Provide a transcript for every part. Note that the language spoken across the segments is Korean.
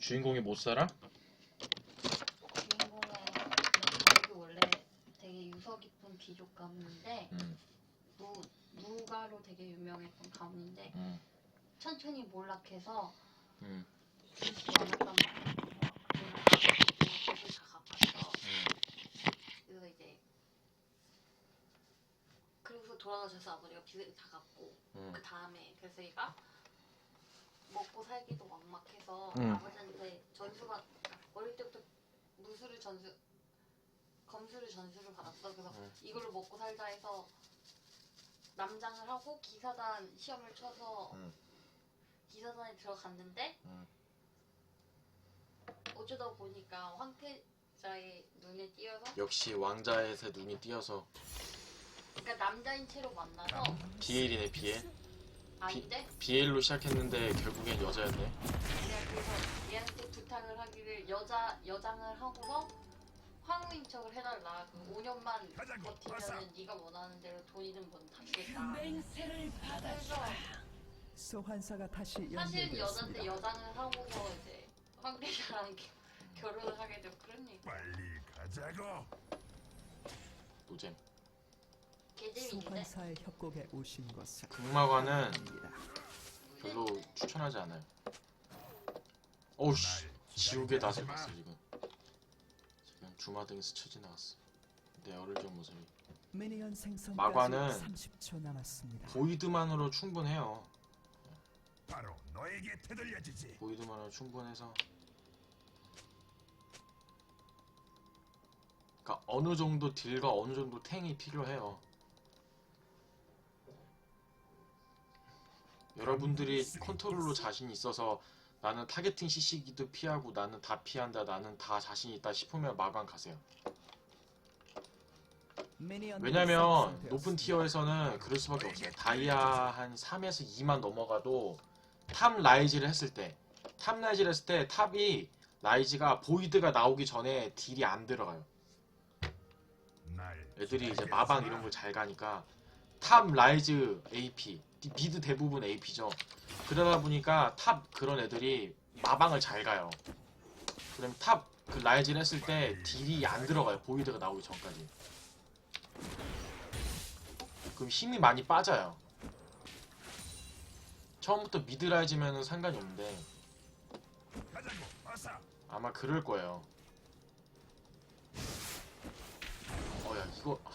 주인공이 못 살아? 주인공의 가족이 원래 되게 유서 깊은 귀족 가문인데 응, 무, 무가로 되게 유명했던 가문인데 응, 천천히 몰락해서 갚았어. 그래서 이제 그래서 돌아가셔서 아버지가 빚을 다 갚고 응. 그 다음에 그래서 얘가 먹고 살기도 막막해서 응. 아버지한테 전수가 어릴 때부터 무술을 전수 검수를 전수를 받았어. 그래서 응. 이걸로 먹고 살자 해서 남장을 하고 기사단 시험을 쳐서 응. 기사단에 들어갔는데 응. 어쩌다 보니까 황태자의 눈에 띄어서 역시 왕자의 새 눈이 띄어서 그러니까 남자인 채로 만나서 비엘이네 비엘 아닌데 비엘로 시작했는데 결국엔 여자였네 내가 그래서 얘한테 부탁을 하기를 여자 여장을 하고서 황후인 척을 해달라. 그 5년만 버티면은 네가 원하는 대로 돈이든 뭐든 다 주겠다. 맹세를 그래서 소환사가 다시 사실 여자인데 연결되었습니다. 여장을 하고서 이제 황대자랑 결혼을 하게 되고 그런 얘기. 빨리 가자고. 노잼 소환사의 협곡에 오신 것을 극마관은 환영합니다. 별로 추천하지 않아요 어우씨 지옥의 낯을 봤어 지금 지금 주마등에 스쳐 지나갔어 내 어릴 적 모습이 미니언 생성까지 마관은 30초 남았습니다. 보이드만으로 충분해요 바로 너에게 되돌려주지. 보이드만으로 충분해서 그러니까 어느 정도 딜과 어느 정도 탱이 필요해요. 여러분들이 컨트롤로 자신 있어서 나는 타겟팅 CC기도 피하고 나는 다 피한다 나는 다 자신 있다 싶으면 마방 가세요. 왜냐면. 높은 티어에서는 그럴 수밖에 없어요. 다이아 한 3에서 2만 넘어가도 탑 라이즈를 했을 때, 탑 라이즈를 했을 때 탑이 라이즈가 보이드가 나오기 전에 딜이 안 들어가요. 날 애들이 이제 마방 이런 걸 잘 가니까 탑 라이즈 AP, 미드 대부분 AP죠. 그러다 보니까 탑 그런 애들이 마방을 잘 가요. 그럼 탑 그 라이즈를 했을 때 딜이 안 들어가요. 보이드가 나오기 전까지. 그럼 힘이 많이 빠져요. 처음부터 미드 라이즈면은 상관이 없는데. 아마 그럴 거예요. 어야 이거 아,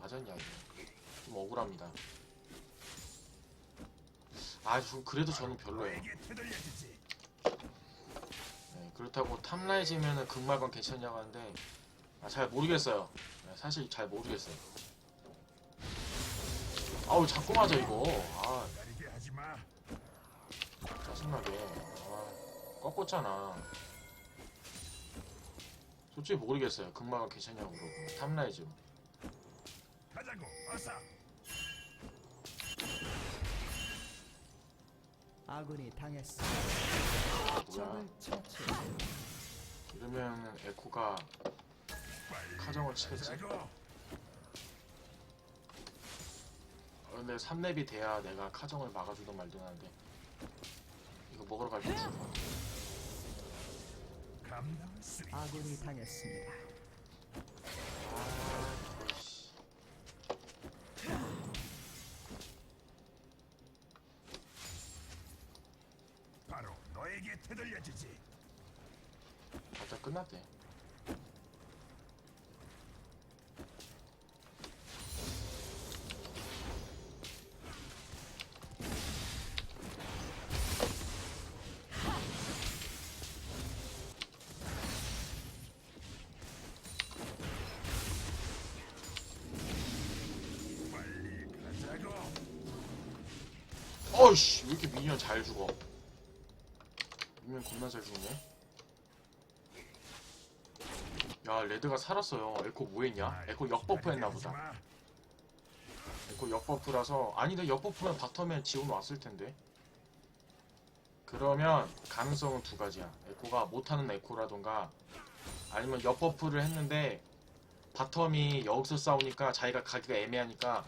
맞았냐 이거 좀 억울합니다. 아 저- 그래도 저는 별로예요. 네, 그렇다고 탑라이즈면은 극마건 괜찮냐고 하는데 아, 잘 모르겠어요. 네, 사실 잘 모르겠어요. 아우 자꾸 맞아 이거. 아. 짜증나게. 아, 꺾었잖아. 솔직히 모르겠어요. 극마건 괜찮냐고 물어보면 탑라이즈. 가자고. 어서. 아군이 당했습니다. 아, 뭐야? 적을 처치. 이러면 에코가 카정을 치겠지. 어, 근데 3렙이 돼야 내가 카정을 막아주던 말든 하는데 이거 먹으러 갈때 죽어. 아군이 당했습니다. 끝났대. 어이씨 왜 이렇게 미니언 잘 죽어? 미니언 겁나 잘 죽네. 야 레드가 살았어요. 에코 뭐했냐? 에코 역버프 했나 가리게 하지 보다. 마. 에코 역버프라서 아니다 역버프면 바텀에 지원 왔을 텐데. 그러면 가능성은 두 가지야. 에코가 못하는 에코라던가 아니면 역버프를 했는데 바텀이 여기서 싸우니까 자기가 가기가 애매하니까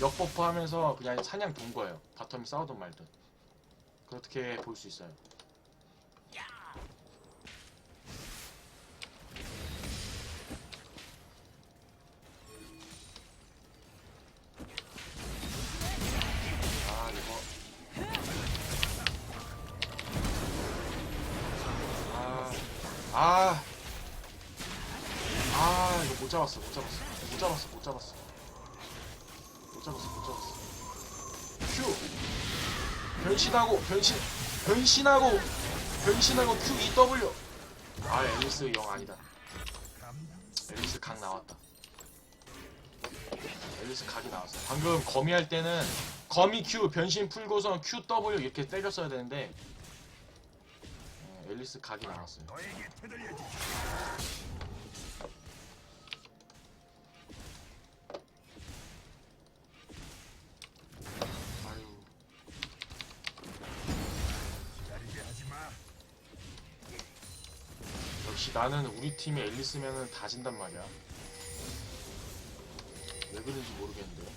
역버프 하면서 그냥 사냥 돈 거예요. 바텀이 싸우든 말든. 그렇게 볼 수 있어요. 잡았어, 못 잡았어. 못 잡았어, 못 잡았어. 못 잡았어, 못 잡았어. 큐! 변신하고, 변신, 변신하고, 변신하고 Q, E, W! 아, 앨리스 영 아니다. 앨리스 각 나왔다. 앨리스 각이 나왔어. 방금 거미 할 때는 거미 Q 변신 풀고선 Q W 이렇게 때렸어야 되는데 어, 앨리스 각이 나왔어요. 역시 나는 우리 팀에 앨리스면은 다 진단 말이야. 왜 그런지 모르겠는데.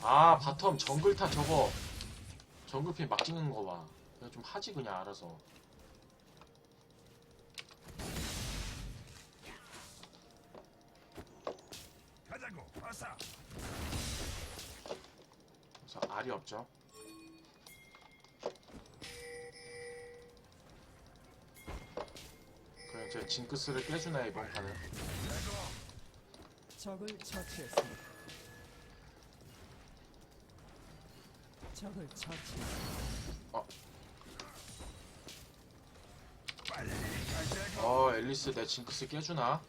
아 바텀 정글타 저거 정글핀 막 찍는 거 봐. 그냥 좀 하지 그냥 알아서. 가자고. 그래서 알이 없죠. 제 징크스를 깨주나 이번 판은. 적을 처치했습니다. 적을 처치했습니다. 가자고. 어 앨리스 내 징크스 깨주나?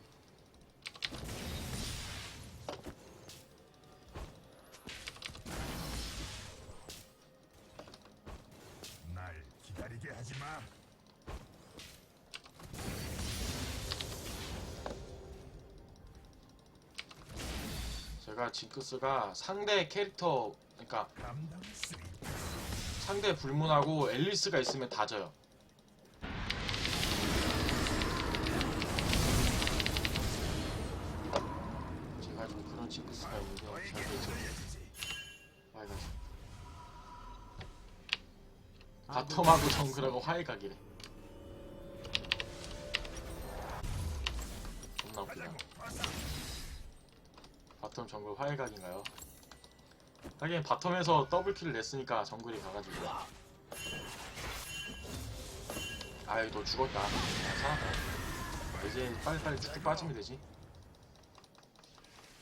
날 기다리게 하지 마. 제가 징크스가 상대 캐릭터 그러니까. 상대 불문하고 앨리스가 있으면 다 져요. 제가 좀 그런 징크스가 있는데 잘 되죠. 되돌려주지. 빨간색. 바텀하고 정글하고 화해각이래. 존나 웃기다. 바텀 정글 화해각인가요? 하긴 바텀에서 더블킬을 냈으니까 정글이 가가지고. 아이 너 죽었다. 아, 살았다. 이제 빨리빨리 쭉쭉 빠지면 되지.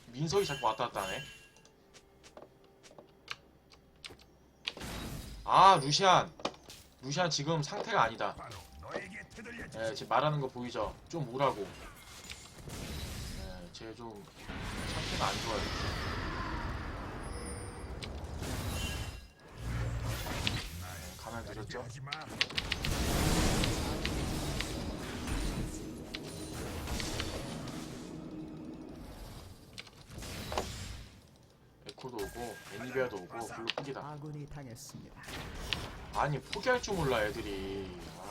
민석이 자꾸 왔다 갔다 하네. 아 루시안. 루시안 지금 상태가 아니다. 예, 지금 말하는 거 보이죠? 좀 오라고. 예, 쟤좀 안 좋아요 예, 가면 되셨죠? 에코도 오고 애니비아도 오고 블루 포기다 아군이 당했습니다. 아니 포기할 줄 몰라 애들이 아.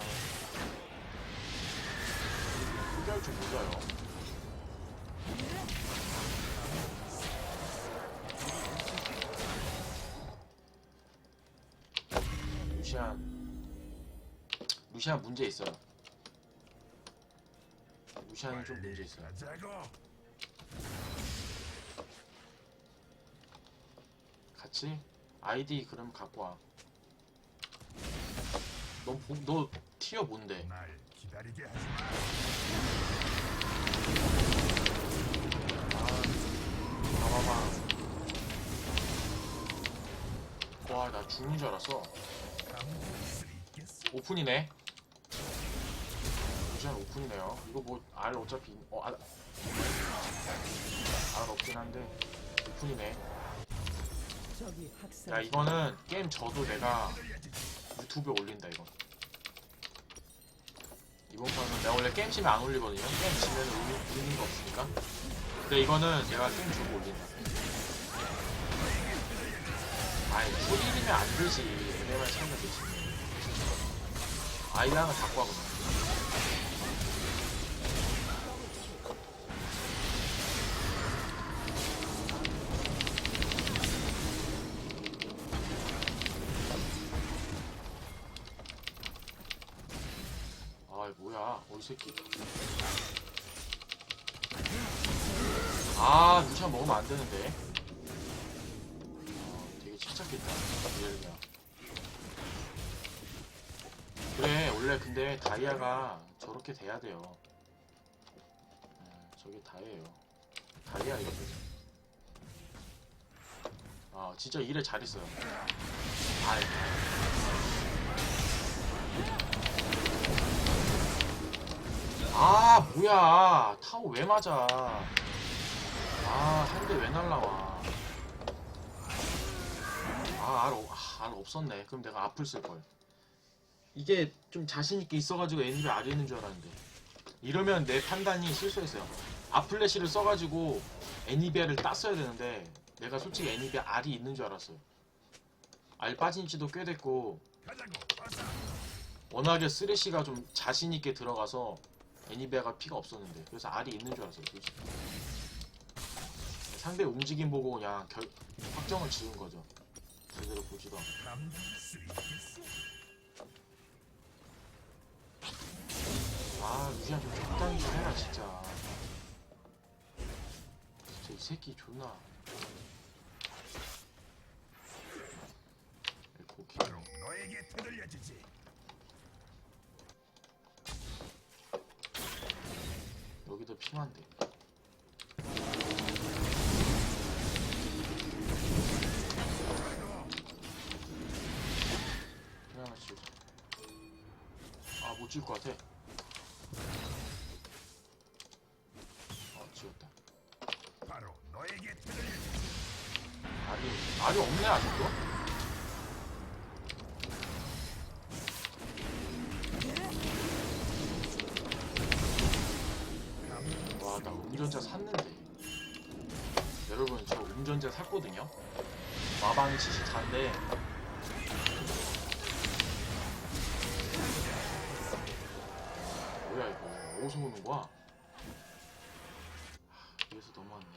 포기할 줄 몰라요 루시안 문제 있어요 루시안이 좀 문제 있어요. 같이 아이디 그럼 갖고 와. 너, 보- 너 티어 뭔데? 아. 와, 나 죽는 줄 알았어. 오픈이네. 루시안 오픈이네요. 이거 뭐, 알 어차피, 어, 알, 알 없긴 한데, 오픈이네. 야, 이거는 게임 져도 내가. 유튜브에 올린다 이거 이번 판은 내가 원래 게임 치면 안 올리거든요 게임 치면 올리, 올리는 거 없으니까 근데 이거는 내가 게임 주고 올린다 아이 소리이면 안 되지 MMR 참면 되지 갖고 와그 원래 근데 다이아가 저렇게 돼야 돼요. 네, 저게 다예요. 다이아 이거든. 아 진짜 일에 잘했어요. 아이. 아 뭐야 타워 왜 맞아? 아한 대 왜 날라와? 아알 아, 알 없었네. 그럼 내가 앞을 쓸 걸. 이게 좀 자신 있게 있어가지고 애니비 알이 있는 줄 알았는데 이러면 내 판단이 실수했어요. 아플래시를 써가지고 애니비아를 땄어야 되는데 내가 솔직히 애니비아 알이 있는 줄 알았어요. 알 빠진 지도 꽤 됐고. 워낙에 쓰레쉬가 좀 자신 있게 들어가서 애니비아가 피가 없었는데 그래서 알이 있는 줄 알았어요. 솔직히. 상대 움직임 보고 그냥 결, 확정을 지은 거죠. 제대로 보지도 않고. 아 유지야 좀 적당히 좀 해라 진짜. 진짜 이 새끼 존나. 고기 바로 너에게 되돌려주지. 여기도 핑한데. 핑 하나 지우자 아못 지울 것 같아 샀거든요. 마방이 74인데. 뭐야 이거. 어디서 오는 거야? 하, 여기서 넘어왔네.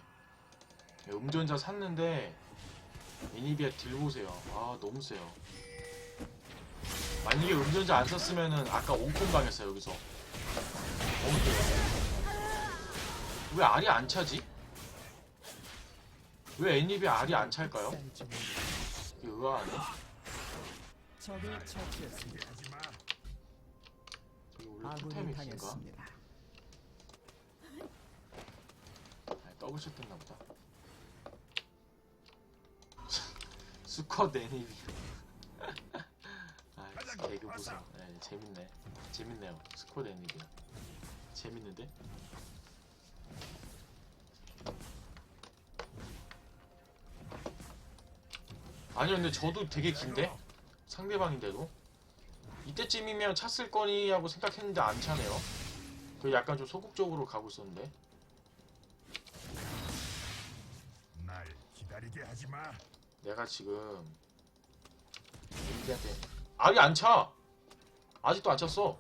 네, 운전자 샀는데 애니비아 딜 보세요. 아 너무 세요. 만약에 운전자 안 썼으면은 아까 온콘 당했어요 여기서. 왜 알이 안 차지? 왜 애니비아 알이 안 찰까요? 이게 의아하네 적을 처치했습니다. 하지 마. 저기 원래 아군이 토템이 긴가? 당했습니다. 아니 더블샷 떴나 보다 수컷 애니비아 아 개그 보세요 네, 재밌네 재밌네요 스쿼드 애니비아 재밌는데? 아니요 근데 저도 되게 긴데? 상대방인데도? 이때쯤이면 찼을 거니 하고 생각했는데 안 차네요 그 약간 좀 소극적으로 가고 있었는데 날 기다리게 하지 마. 내가 지금 애니비한테 알이 안 차! 아직도 안 찼어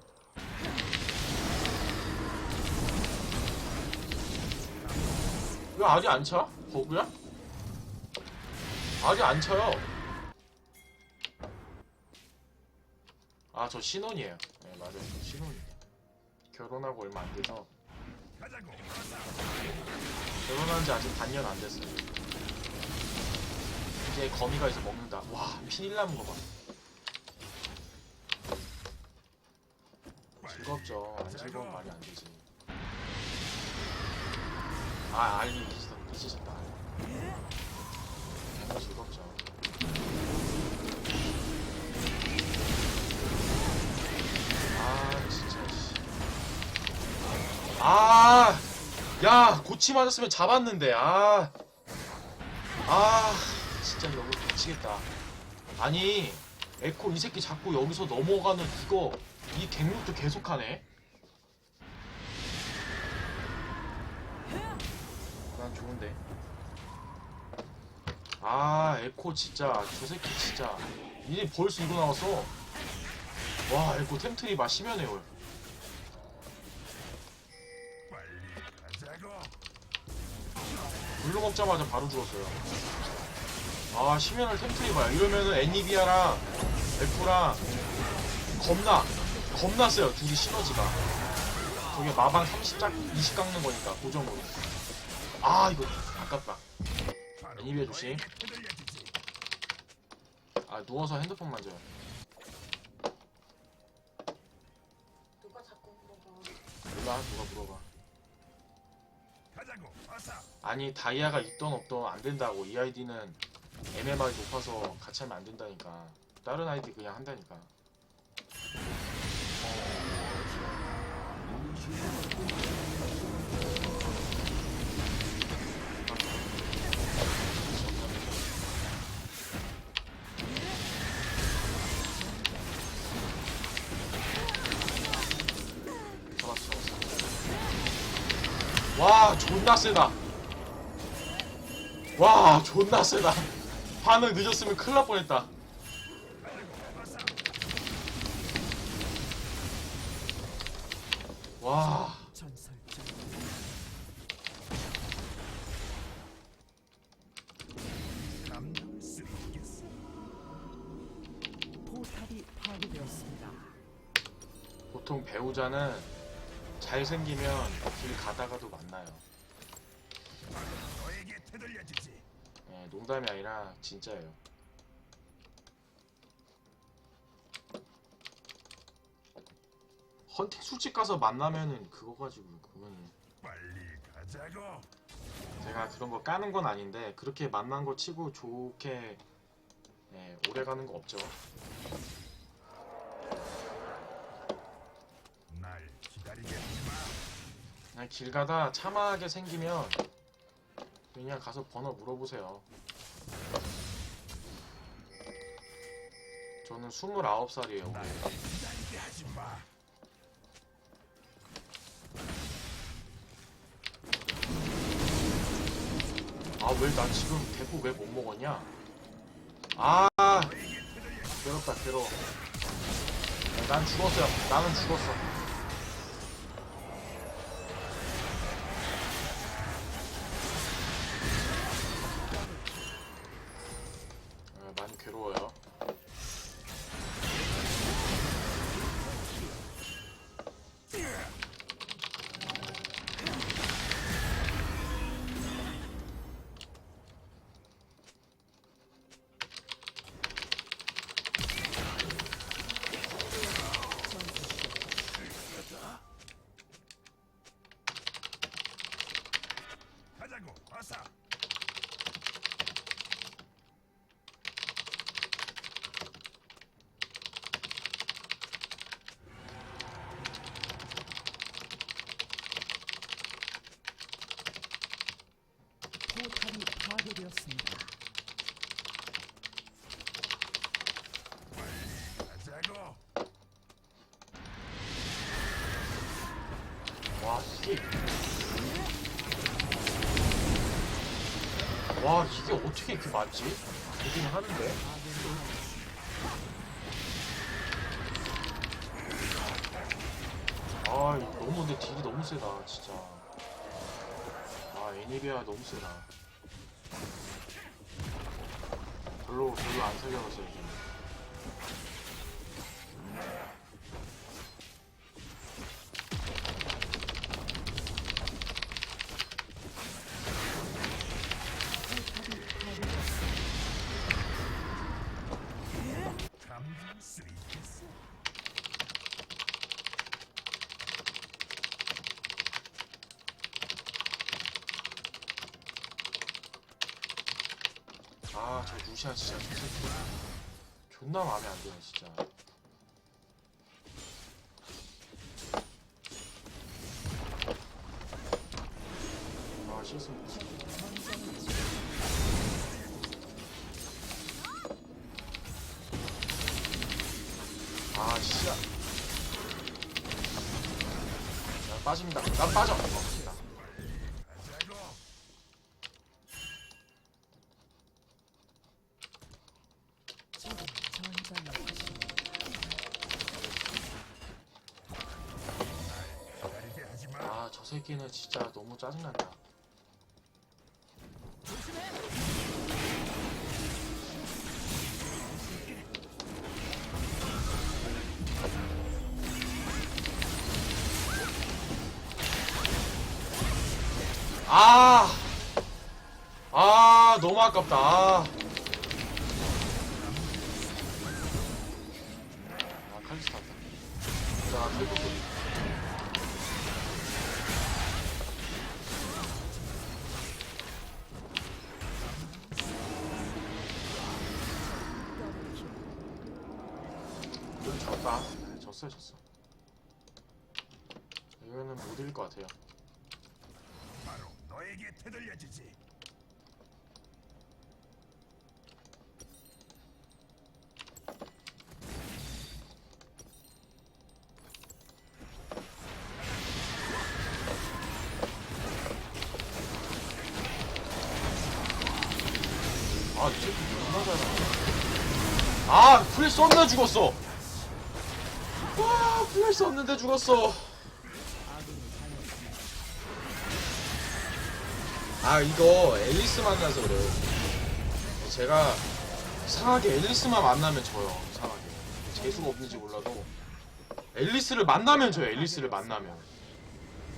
왜 알이 안 차? 버그야? 알이 안 차요. 아 저 신혼이에요. 네 맞아요. 저 신혼이에요. 결혼하고 얼마 안 돼서. 결혼한 지 아직 반년 안 됐어요. 이제 거미가 있어 먹는다. 와 피일 남은 거 봐. 즐겁죠. 안 즐거운 말이 안 되지. 아 알리 잊으셨- 잊으셨다 즐겁죠 아 진짜 씨. 아, 야, 고치 맞았으면 잡았는데, 아. 아, 진짜 너무 미치겠다. 아니, 에코 이 새끼 자꾸 여기서 넘어가는 이거, 이 갱육도 계속하네? 난 좋은데. 아, 에코 진짜, 저 새끼 진짜. 이제 벌써 이거 나왔어. 와, 에코 템트리. 빨리 가자고. 물로 먹자마자 바로 죽었어요. 아, 심연을 템트리 봐요. 이러면은 애니비아랑 에프랑 겁나, 겁나 세요. 둘이 시너지가. 저게 마방 30짝, 20 깎는 거니까, 고정으로. 아, 이거 아깝다. 바로 애니비아 조심. 아, 누워서 핸드폰 만져요. 몰라 누가 물어봐. 가자고 아니 다이아가 있던 없던 안 된다고. 이 아이디는 MMR이 높아서 같이 하면 안 된다니까. 다른 아이디 그냥 한다니까 와 존나 세다. 와 존나 세다. 반응 늦었으면 큰일 날 뻔했다. 와. 보통 배우자는 잘생기면 길 가다가도 만나요. 예, 농담이 아니라 진짜예요. 헌팅 술집 가서 만나면은 그거 가지고 그거는 빨리 가자고. 제가 그런 거 까는 건 아닌데 그렇게 만난 거 치고 좋게 예, 오래 가는 거 없죠 날 기다리게 하지마 그냥 길 가다 참하게 생기면 그냥 가서 번호 물어보세요. 저는 29살이에요. 날 기다리게 하지마 아, 왜 나 지금 대포 왜 못 먹었냐? 아, 괴롭다, 괴로워. 야, 난 죽었어요. 나는 죽었어. 가자고 어서 포탑이 파괴되었습니다. 가자고 와, 이게. 와, 이게 어떻게 이렇게 맞지? 되기는 하는데. 아, 너무 근데 딜이 너무 세다, 진짜. 아, 애니비아 너무 세다. 별로, 별로 안 살려봤어요, 지금. 진짜 저 새끼. 존나 마음에 안 드네, 진짜. 아, 실수. 아, 진짜. 난 빠집니다. 난 빠져. 짜증난다. 아! 아, 너무 아깝다. 아, 못 이길 것 같아요. 바로 너에게 되돌려주지. 아, 이 새끼 존나 잘하네. 아, 플래시 없는데 죽었어. 와, 플래시 없는데 죽었어. 아, 이거 앨리스 만나서 그래요. 제가 이상하게 앨리스만 만나면 져요. 이상하게. 재수가 없는지 몰라도. 앨리스를 만나면 져요. 앨리스를 만나면.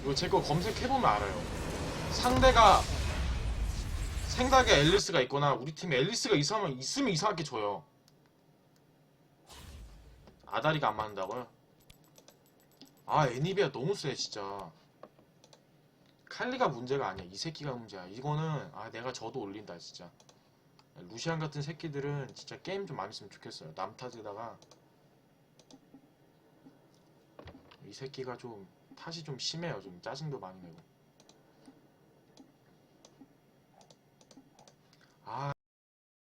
이거 제 거 검색해보면 알아요. 상대가 생각에 앨리스가 있거나 우리 팀에 앨리스가 이상하면 있으면 이상하게 져요. 아다리가 안 맞는다고요? 아 애니비아 너무 세 진짜. 칼리가 문제가 아니야. 이 새끼가 문제야. 이거는 아 내가 저도 올린다 진짜. 루시안 같은 새끼들은 진짜 게임 좀 많이 했으면 좋겠어요. 남 탓에다가 이 새끼가 좀 탓이 좀 심해요. 좀 짜증도 많이 내고.